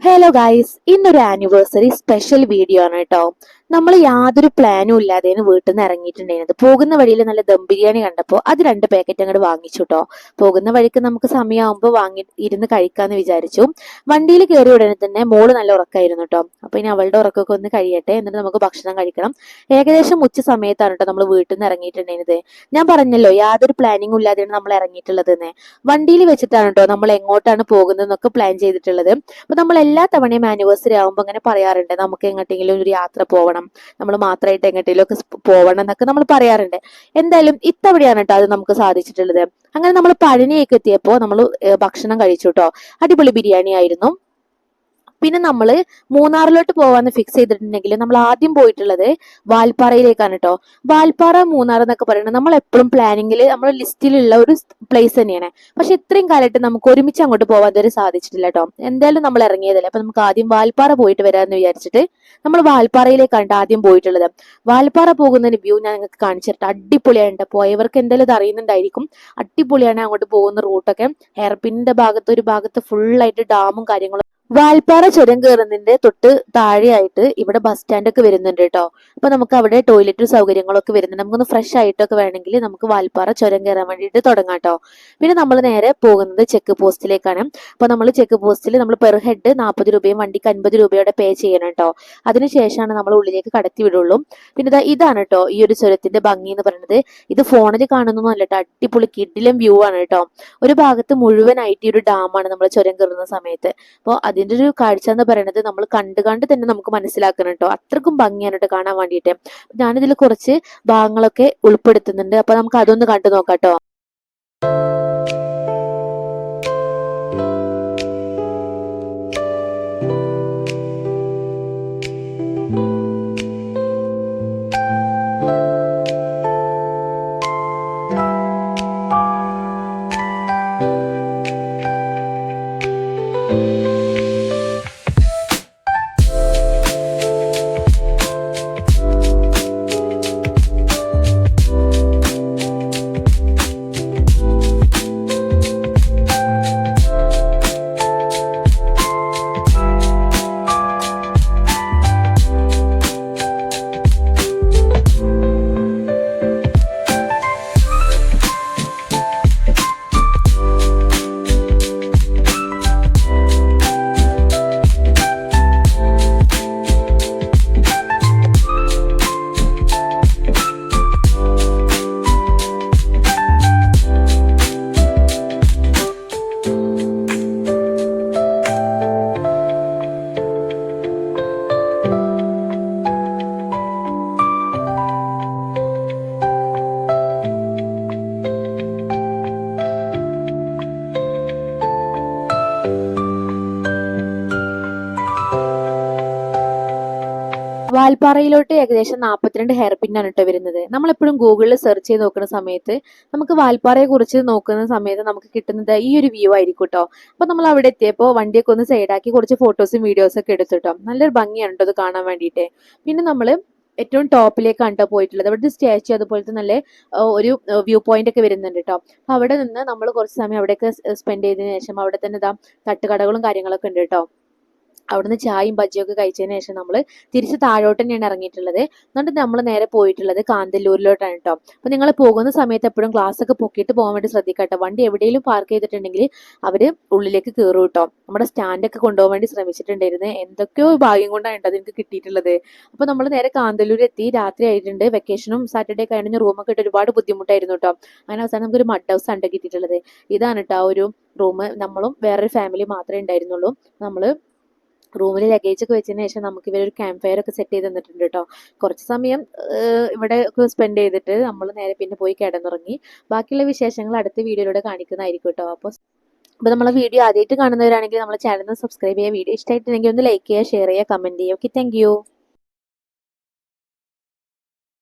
Hello guys ഇന്നൊരു anniversary special video ആണ് കേട്ടോ. നമ്മൾ യാതൊരു പ്ലാനും ഇല്ലാതെയാണ് വീട്ടിൽ നിന്ന് ഇറങ്ങിയിട്ടുണ്ടായിരുന്നത് പോകുന്ന വഴിയിൽ നല്ല ദം ബിരിയാണി കണ്ടപ്പോൾ അത് രണ്ട് പാക്കറ്റ് അങ്ങോട്ട് വാങ്ങിച്ചു കേട്ടോ പോകുന്ന വഴിക്ക് നമുക്ക് സമയമാകുമ്പോൾ വാങ്ങി ഇരുന്ന് കഴിക്കാന്ന് വിചാരിച്ചു. വണ്ടിയിൽ കയറിയ ഉടനെ തന്നെ മോൾ നല്ല ഉറക്കമായിരുന്നു കേട്ടോ അപ്പൊ ഇനി അവളുടെ ഉറക്കമൊക്കെ ഒന്ന് കഴിയട്ടെ എന്നിട്ട് നമുക്ക് ഭക്ഷണം കഴിക്കണം. ഏകദേശം ഉച്ച സമയത്താണ് കേട്ടോ നമ്മൾ വീട്ടിൽ നിന്ന് ഇറങ്ങിയിട്ടുണ്ടായിരുന്നത് ഞാൻ പറഞ്ഞല്ലോ യാതൊരു പ്ലാനിങ്ങും ഇല്ലാതെയാണ് നമ്മൾ ഇറങ്ങിയിട്ടുള്ളത് തന്നെ വണ്ടിയിൽ വെച്ചിട്ടാണ് കേട്ടോ നമ്മൾ എങ്ങോട്ടാണ് പോകുന്നത് എന്നൊക്കെ പ്ലാൻ ചെയ്തിട്ടുള്ളത്. അപ്പോൾ നമ്മൾ എല്ലാ തവണയും ആനിവേഴ്സറി ആകുമ്പോൾ അങ്ങനെ പറയാറുണ്ട്. നമുക്ക് എങ്ങോട്ടെങ്കിലും ഒരു യാത്ര പോകണം നമ്മൾ മാത്രമായിട്ട് എങ്ങോട്ടേലും ഒക്കെ പോകണം എന്നൊക്കെ നമ്മൾ പറയാറുണ്ട്. എന്തായാലും ഇത്തവണയാണ് കേട്ടോ അത് നമുക്ക് സാധിച്ചിട്ടുള്ളത്. അങ്ങനെ നമ്മൾ പഴനിയൊക്കെ എത്തിയപ്പോൾ നമ്മൾ ഭക്ഷണം കഴിച്ചു കേട്ടോ അടിപൊളി ബിരിയാണി ആയിരുന്നു പിന്നെ നമ്മൾ മൂന്നാറിലോട്ട് പോവാന്ന് ഫിക്സ് ചെയ്തിട്ടുണ്ടെങ്കിൽ നമ്മൾ ആദ്യം പോയിട്ടുള്ളത് വാൽപ്പാറയിലേക്കാണ് കേട്ടോ വാൽപ്പാറ മൂന്നാർ എന്നൊക്കെ പറയുന്നത് നമ്മൾ എപ്പോഴും പ്ലാനിങ്ങിൽ നമ്മുടെ ലിസ്റ്റിലുള്ള ഒരു പ്ലേസ് തന്നെയാണ്. പക്ഷെ ഇത്രയും കാലമായിട്ട് നമുക്ക് ഒരുമിച്ച് അങ്ങോട്ട് പോകാൻ ഇതുവരെ സാധിച്ചിട്ടില്ല കേട്ടോ എന്തായാലും നമ്മൾ ഇറങ്ങിയതല്ലേ? അപ്പൊ നമുക്ക് ആദ്യം വാൽപ്പാറ പോയിട്ട് വരാമെന്ന് വിചാരിച്ചിട്ട് നമ്മൾ വാൽപ്പാറയിലേക്കാണ് ആദ്യം പോയിട്ടുള്ളത്. വാൽപ്പാറ പോകുന്നതിന് വ്യൂ ഞാൻ നിങ്ങൾക്ക് കാണിച്ചിട്ട് അടിപൊളിയാണ് പോയവർക്ക് എന്തായാലും ഇത് അറിയുന്നുണ്ടായിരിക്കും. അടിപൊളിയാണ് അങ്ങോട്ട് പോകുന്ന റൂട്ടൊക്കെ ഹെയർപിന്നിന്റെ ഭാഗത്ത് ഒരു ഭാഗത്ത് ഫുള്ളായിട്ട് ഡാമും കാര്യങ്ങളും വാൽപ്പാറ ചുരം കയറുന്നതിന്റെ തൊട്ട് താഴെയായിട്ട് ഇവിടെ ബസ് സ്റ്റാൻഡ് ഒക്കെ വരുന്നുണ്ട് കേട്ടോ. അപ്പൊ നമുക്ക് അവിടെ ടോയ്ലറ്റ് സൗകര്യങ്ങളൊക്കെ വരുന്നുണ്ട്. നമുക്കൊന്ന് ഫ്രഷ് ആയിട്ടൊക്കെ വേണമെങ്കിൽ നമുക്ക് വാൽപ്പാറ ചുരം കയറാൻ വേണ്ടിയിട്ട് തുടങ്ങാം കേട്ടോ. പിന്നെ നമ്മൾ നേരെ പോകുന്നത് ചെക്ക് പോസ്റ്റിലേക്കാണ് അപ്പൊ നമ്മൾ ചെക്ക് പോസ്റ്റിൽ നമ്മൾ പെർ ഹെഡ് നാൽപ്പത് രൂപയും വണ്ടിക്ക് അൻപത് രൂപയോടെ പേ ചെയ്യണം കേട്ടോ. അതിനുശേഷമാണ് നമ്മൾ ഉള്ളിലേക്ക് കടത്തി വിടുള്ളൂ. പിന്നെ ഇതാ ഇതാണ് കേട്ടോ ഈ ഒരു ചുരത്തിന്റെ ഭംഗി എന്ന് പറയുന്നത്. ഇത് ഫോണിൽ കാണുന്നൊന്നുമല്ല കേട്ടോ. അടിപൊളി കിഡിലും വ്യൂ ആണ് കേട്ടോ. ഒരു ഭാഗത്ത് മുഴുവനായിട്ട് ഈ ഒരു ഡാമാണ് നമ്മൾ ചുരം കയറുന്ന സമയത്ത്. അപ്പോൾ അതിന്റെ ഒരു കാഴ്ച എന്ന് പറയുന്നത് നമ്മൾ കണ്ട് കണ്ട് തന്നെ നമുക്ക് മനസ്സിലാക്കണം കേട്ടോ അത്രക്കും ഭംഗിയാണ് കാണാൻ വേണ്ടിയിട്ട്. ഞാനിതിൽ കുറച്ച് ഭാഗങ്ങളൊക്കെ ഉൾപ്പെടുത്തുന്നുണ്ട്. അപ്പൊ നമുക്ക് അതൊന്ന് കണ്ടു നോക്കാം കേട്ടോ വാൽപ്പാറയിലോട്ട് ഏകദേശം നാൽപ്പത്തിരണ്ട് ഹെയർ പിൻ ആണ് കേട്ടോ വരുന്നത്. നമ്മളെപ്പോഴും ഗൂഗിളിൽ സെർച്ച് ചെയ്ത് നോക്കുന്ന സമയത്ത് നമുക്ക് വാൽപ്പാറയെ കുറിച്ച് നോക്കുന്ന സമയത്ത് നമുക്ക് കിട്ടുന്നത് ഈ ഒരു വ്യൂ ആയിരിക്കും കേട്ടോ അപ്പൊ നമ്മൾ അവിടെ എത്തിയപ്പോൾ വണ്ടിയൊക്കെ ഒന്ന് സൈഡാക്കി കുറച്ച് ഫോട്ടോസും വീഡിയോസും ഒക്കെ എടുത്തു നല്ലൊരു ഭംഗിയാണ് കേട്ടോ അത് കാണാൻ വേണ്ടിയിട്ട്. പിന്നെ നമ്മൾ ഏറ്റവും ടോപ്പിലേക്കാണ് കേട്ടോ പോയിട്ടുള്ളത്. അവിടുത്തെ സ്റ്റാച്ചു അതുപോലത്തെ നല്ല ഒരു വ്യൂ പോയിന്റ് ഒക്കെ വരുന്നുണ്ട് കേട്ടോ അപ്പൊ അവിടെ നിന്ന് നമ്മൾ കുറച്ച് സമയം അവിടെയൊക്കെ സ്പെൻഡ് ചെയ്തതിനു ശേഷം അവിടെ തന്നെ ഇതാ തട്ടുകടകളും കാര്യങ്ങളൊക്കെ ഉണ്ട് കേട്ടോ അവിടുന്ന് ചായയും ബജ്ജിയൊക്കെ കഴിച്ചതിന് ശേഷം നമ്മൾ തിരിച്ച് താഴോട്ട് തന്നെയാണ് ഇറങ്ങിയിട്ടുള്ളത്. എന്നിട്ട് നമ്മൾ നേരെ പോയിട്ടുള്ളത് കാന്തല്ലൂരിലോട്ടാണ് കേട്ടോ അപ്പോൾ നിങ്ങൾ പോകുന്ന സമയത്ത് എപ്പോഴും ഗ്ലാസ് ഒക്കെ പൊക്കിയിട്ട് പോകാൻ വേണ്ടി ശ്രദ്ധിക്കട്ടെ വണ്ടി എവിടെയെങ്കിലും പാർക്ക് ചെയ്തിട്ടുണ്ടെങ്കിൽ അവർ ഉള്ളിലേക്ക് കയറും കേട്ടോ നമ്മുടെ സ്റ്റാൻഡൊക്കെ കൊണ്ടുപോകാൻ വേണ്ടി ശ്രമിച്ചിട്ടുണ്ടായിരുന്നു. എന്തൊക്കെയോ ഭാഗ്യം കൊണ്ടാണ് കേട്ടോ അതെനിക്ക് കിട്ടിയിട്ടുള്ളത്. അപ്പോൾ നമ്മൾ നേരെ കാന്തല്ലൂർ എത്തി. രാത്രി ആയിട്ടുണ്ട്. വെക്കേഷനും സാറ്റർഡേ ഒക്കെ ആയിട്ട് റൂമൊക്കെ ഇട്ട് ഒരുപാട് ബുദ്ധിമുട്ടായിരുന്നു കേട്ടോ അങ്ങനെ അവസാനം നമുക്കൊരു മഡ് ഹൗസ് ആണ് കിട്ടിയിട്ടുള്ളത്. ഇതാണ് കേട്ടോ ഒരു റൂം നമ്മളും വേറൊരു ഫാമിലി മാത്രമേ ഉണ്ടായിരുന്നുള്ളൂ. നമ്മൾ റൂമിൽ ലഗേജ് ഒക്കെ വെച്ചതിന് ശേഷം നമുക്ക് ഇവരൊരു ക്യാമ്പ് ഫയർ ഒക്കെ സെറ്റ് ചെയ്ത് തന്നിട്ടുണ്ട് കേട്ടോ കുറച്ച് സമയം ഇവിടെ സ്പെൻഡ് ചെയ്തിട്ട് നമ്മൾ നേരെ പിന്നെ പോയി കിടന്നുറങ്ങി. ബാക്കിയുള്ള വിശേഷങ്ങൾ അടുത്ത വീഡിയോയിലൂടെ കാണിക്കുന്നതായിരിക്കും കേട്ടോ അപ്പോൾ അപ്പോൾ നമ്മളെ വീഡിയോ ആദ്യമായിട്ട് കാണുന്നവരാണെങ്കിൽ നമ്മളെ ചാനൽ സബ്സ്ക്രൈബ് ചെയ്യുക. വീഡിയോ ഇഷ്ടമായിട്ടുണ്ടെങ്കിൽ ഒന്ന് ലൈക്ക് ചെയ്യുക ഷെയർ ചെയ്യുക കമന്റ് ചെയ്യുക. Okay thank